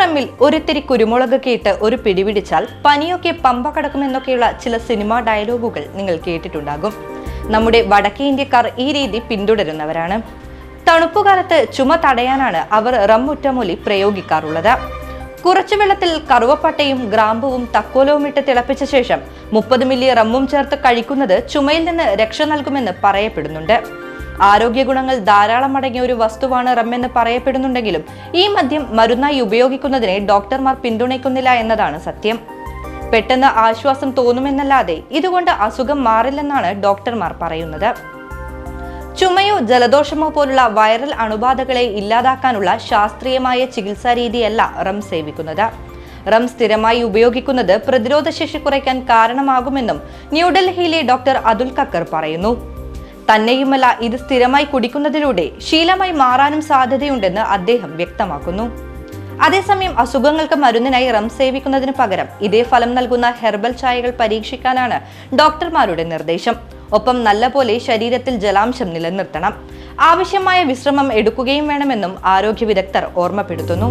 റമ്മിൽ ഒരുത്തിരി കുരുമുളക് കേട്ട് ഒരു പിടിപിടിച്ചാൽ പനിയൊക്കെ പമ്പ കടക്കുമെന്നൊക്കെയുള്ള ചില സിനിമാ ഡയലോഗുകൾ നിങ്ങൾ കേട്ടിട്ടുണ്ടാകും. നമ്മുടെ വടക്കേ ഇന്ത്യക്കാർ ഈ രീതി പിന്തുടരുന്നവരാണ്. തണുപ്പുകാലത്ത് ചുമ തടയാനാണ് അവർ റം ഒറ്റമൂലി പ്രയോഗിക്കാറുള്ളത്. കുറച്ചു വെള്ളത്തിൽ കറുവപ്പട്ടയും ഗ്രാമ്പുവും തക്കോലവും ഇട്ട് തിളപ്പിച്ച ശേഷം മുപ്പത് മില്ലി റമ്മും ചേർത്ത് കഴിക്കുന്നത് ചുമയിൽ നിന്ന് രക്ഷ നൽകുമെന്ന് പറയപ്പെടുന്നുണ്ട്. ആരോഗ്യ ഗുണങ്ങൾ ധാരാളം അടങ്ങിയ ഒരു വസ്തുവാണ് റമ്മെന്ന് പറയപ്പെടുന്നുണ്ടെങ്കിലും ഈ മദ്യം മരുന്നായി ഉപയോഗിക്കുന്നതിനെ ഡോക്ടർമാർ പിന്തുണയ്ക്കുന്നില്ല എന്നതാണ് സത്യം. പെട്ടെന്ന് ആശ്വാസം തോന്നുമെന്നല്ലാതെ ഇതുകൊണ്ട് അസുഖം മാറില്ലെന്നാണ് ഡോക്ടർമാർ പറയുന്നത്. ചുമയോ ജലദോഷമോ പോലുള്ള വൈറൽ അണുബാധകളെ ഇല്ലാതാക്കാനുള്ള ശാസ്ത്രീയമായ ചികിത്സാ രീതിയല്ല റം സേവിക്കുന്നത്. റം സ്ഥിരമായി ഉപയോഗിക്കുന്നത് പ്രതിരോധശേഷി കുറയ്ക്കാൻ കാരണമാകുമെന്നും ന്യൂഡൽഹിയിലെ ഡോക്ടർ അതുൽ കക്കർ പറയുന്നു. തന്നെയുമല്ല ഇത് സ്ഥിരമായി കുടിക്കുന്നതിലൂടെ ശീലമായി മാറാനും സാധ്യതയുണ്ടെന്ന് അദ്ദേഹം വ്യക്തമാക്കുന്നു. അതേസമയം അസുഖങ്ങൾക്ക് മരുന്നിനായി റം സേവിക്കുന്നതിന് പകരം ഇതേ ഫലം നൽകുന്ന ഹെർബൽ ചായകൾ പരീക്ഷിക്കാനാണ് ഡോക്ടർമാരുടെ നിർദ്ദേശം. ഒപ്പം നല്ലപോലെ ശരീരത്തിൽ ജലാംശം നിലനിർത്തണം. ആവശ്യമായ വിശ്രമം എടുക്കുകയും വേണമെന്നും ആരോഗ്യ വിദഗ്ധർ ഓർമ്മപ്പെടുത്തുന്നു.